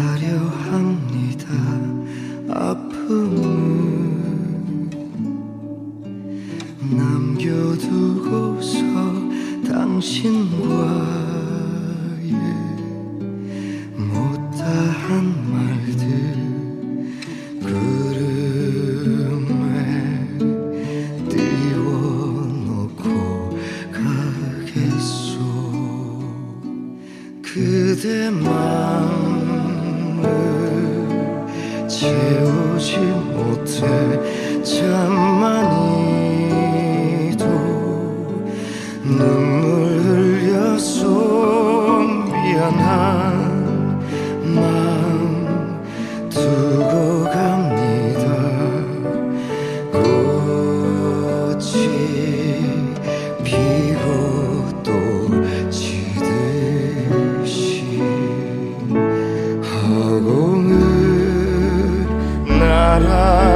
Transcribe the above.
합니다. 아픔을 남겨두고서 당신과의 예, 못다한 말들 구름에 띄워놓고 가겠소. 그대 마음 채우지 못해 잠만이 Sarah.